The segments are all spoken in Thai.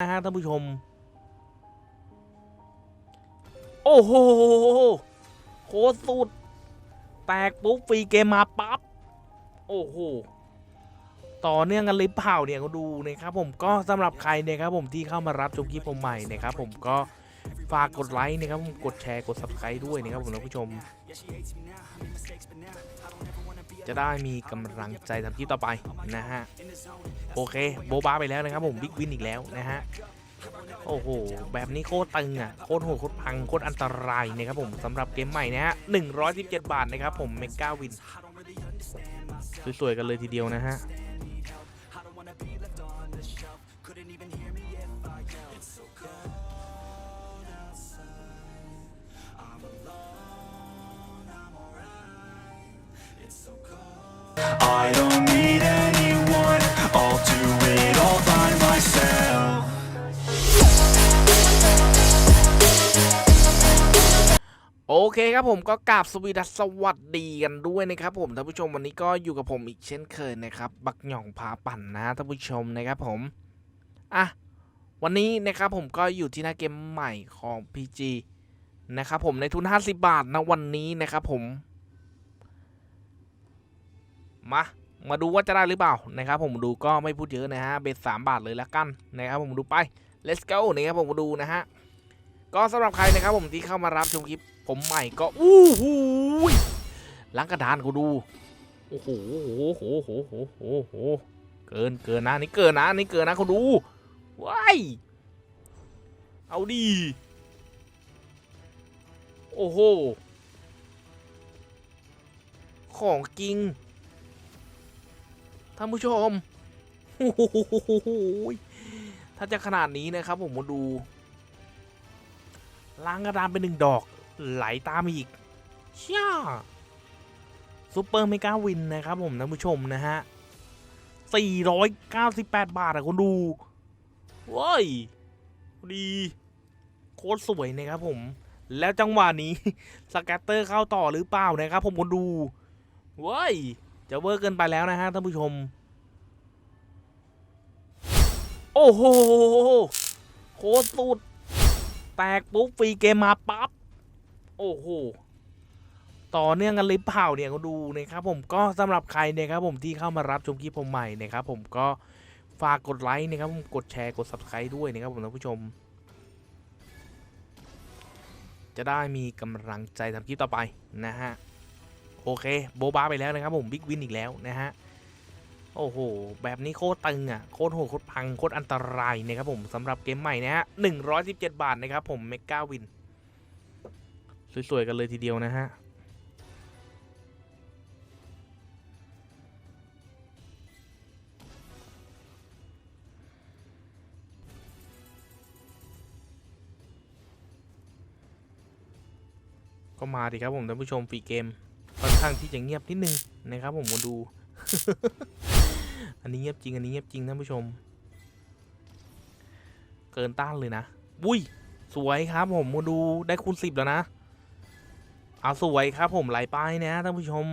นะฮะท่านผู้ชม โอ้โหโคตรสุด แตกปุ๊บฟรีเกมมาปั๊บ โอ้โห ต่อเนื่องกันลยเปล่าเนี่ยก็ดูนะครับผมก็สำหรับใครเนี่ยครับผมที่เข้ามารับชมคลิปผมใหม่นะครับผมก็ฝากกดไลค์นะครับผมกดแชร์กด subscribe ด้วยนะครับผมท่านผู้ชม จะได้มีกำลังใจทำคลิปต่อไปนะฮะ โอเค โบบาไปแล้วนะครับผมบิ๊กวินอีกแล้วนะฮะ โอ้โห แบบนี้โคตรตึงอะ โคตรโหดโคตรพัง โคตรอันตรายนะครับผมสำหรับเกมใหม่นะฮะ117 บาทนะครับผมเมก้าวิน สวยๆกันเลยทีเดียวนะฮะ I don't need anyone, I'll do it all by myself. โอเคครับผมก็กราบสวีดัสสวัสดีกันด้วยนะครับผมท่านผู้ชมวันนี้ก็อยู่กับผมอีกเช่นเคยนะครับบักหย่องพาปั่นนะท่านผู้ชมนะครับผมอะวันนี้นะครับผมก็อยู่ที่หน้าเกมใหม่ของ PG นะครับผมในทุน 50 บาทนะวันนี้นะครับผม มา มาดูว่าจะได้หรือเปล่านะครับ ผมดูก็ไม่พูดเยอะนะฮะเบสสามบาทเลยละกันนะครับผมดูไป let's go นะครับผมมาดูนะฮะก็สำหรับใครนะครับผมที่เข้ามารับชมคลิป ผมใหม่ก็อู้หูล้างกระดานกูดูโอ้โหโอ้โหโอ้โหโอ้โหโอ้โหเกินเกินนะนี่เกินนะนี่เกินนะเขาดูว้ายเอาดีโอ้โห ของจริง ท่านผู้ชมโอ้โหถ้าจะขนาดนี้นะครับผมมาดูล้างกระดานเป็นหนึ่งดอกไหลตามอีกเชี่ยซูเปอร์เมกาวินนะครับผมท่านผู้ชมนะฮะ 498 บาทอะคุณดูเว้ยดีโคตรสวยนะครับผม แล้วจังหวะนี้สแกตเตอร์เข้าต่อหรือเปล่านะครับผมคุณดูเว้ย จะเวอร์เกินไปแล้วนะฮะท่านผู้ชม โอ้โหโคตรสุด แตกปุ๊บฟรีเกมมาปั๊บ โอ้โห ต่อเนื่องกันเลยเปล่าเนี่ยก็ดูนะครับผมก็สำหรับใครนี่ยครับผมที่เข้ามารับชมคลิปผมใหม่นะครับผมก็ฝากกดไลค์นะครับผมกดแชร์กด subscribe ด้วยนะครับผมท่านผู้ชม จะได้มีกำลังใจทำคลิปต่อไปนะฮะ โอเคโบบาไปแล้วนะครับผมบิ๊กวินอีกแล้วนะฮะโอ้โห แบบนี้โคตรตึงอะ โคตรโหดโคตรพัง โคตรอันตรายนะครับผมสำหรับเกมใหม่นะฮะ117บาทนะครับผมเมกาวิน สวย ๆ กันเลยทีเดียวนะฮะ ก็มาดิครับผมท่านผู้ชมฟรีเกม ข้างที่จะเงียบนิดนึงนะครับ ผมมาดู อันนี้เงียบจริง อันนี้เงียบจริงท่านผู้ชม เกินต้านเลยนะอุ้ยสวยครับ ผมมาดูได้คูณสิบแล้วนะเอาสวยครับ ผมไหลไปนะท่านผู้ชม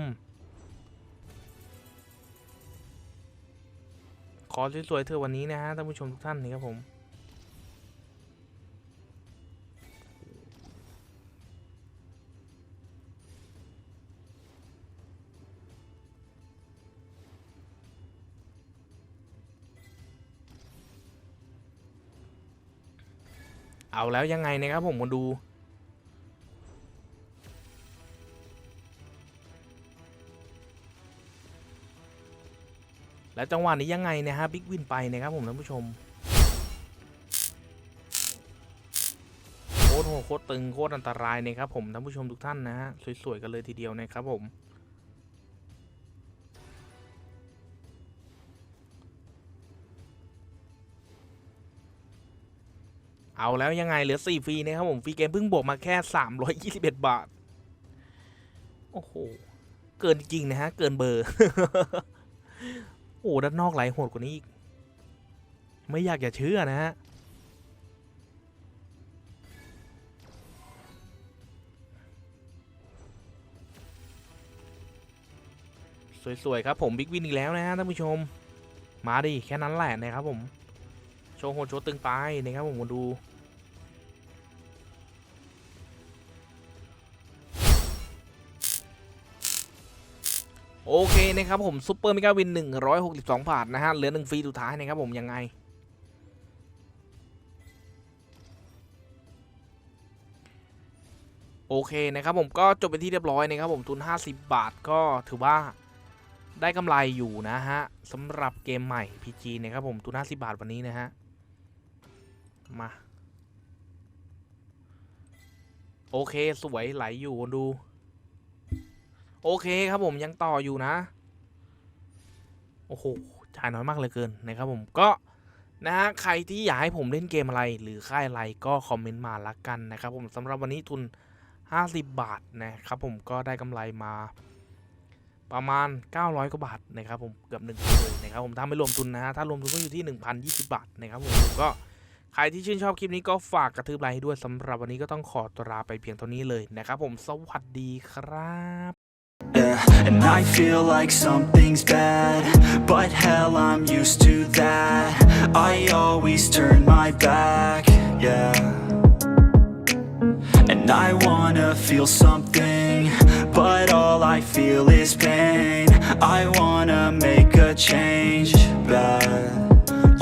ขอสวยๆเธอวันนี้นะฮะท่านผู้ชมทุกท่านนี่ครับผม เอาแล้วยังไงนะครับผมมาดู แล้วจังหวะนี้ยังไงนะฮะบิ๊กวินไปนะครับผมท่านผู้ชมโคตรโหดโคตรตึงโคตรอันตรายนะครับผมท่านผู้ชมทุกท่านนะฮะสวยๆกันเลยทีเดียวนะครับผม เอาแล้วยังไงเหลือ 4 ฟรีนะครับผมฟรีเกมเพิ่งบวกมาแค่ 321 บาท โอ้โห เกินจริงนะฮะ เกินเบอร์ โอ้ด้านนอกไหลโหดกว่านี้อีก ไม่อยากจะเชื่อนะฮะ สวย ๆ ครับผมบิ๊กวินอีกแล้วนะฮะท่านผู้ชม มาดิแค่นั้นแหละนะครับผม โชว์โหดโชว์ตึงไปนะครับผมมาดูโอเคนะครับผมซุปเปอร์มิกาวิน 162 บาทนะฮะ เหลือหนึ่งฟรีสุดท้ายนะครับผมยังไง โอเคนะครับผมก็จบเป็นที่เรียบร้อยนะครับผมทุน 50 บาทก็ถือว่าได้กำไรอยู่นะฮะสำหรับเกมใหม่ PG นะครับผมทุน 50 บาทวันนี้นะฮะ มา โอเคสวยไหลอยู่ดู โอเคครับผมยังต่ออยู่นะ โอ้โหจ่ายน้อยมากเลยเกินนะครับผมก็นะฮะใครที่อยากให้ผมเล่นเกมอะไร หรือค่ายอะไรก็คอมเมนต์มาละกันนะครับผมสำหรับวันนี้ทุน 50 บาทนะครับผมก็ได้กำไรมาประมาณ 900 กว่าบาทนะครับผมเกือบ1นึ่งเลยนะครับผมถ้าไม่รวมทุนนะฮะถ้ารวมทุนก็อยู่ที่ 1,020 บาทนะครับผมก็ ใครที่ชื่นชอบคลิปนี้ก็ฝากกระทืบไลค์ให้ด้วยสำหรับวันนี้ก็ต้องขอตัวลาไปเพียงเท่านี้เลยนะครับผมสวัสดีครับ Yeah, and I feel like something's bad But hell, I'm used to that I always turn my back, yeah And I wanna feel something But all I feel is pain I wanna make a change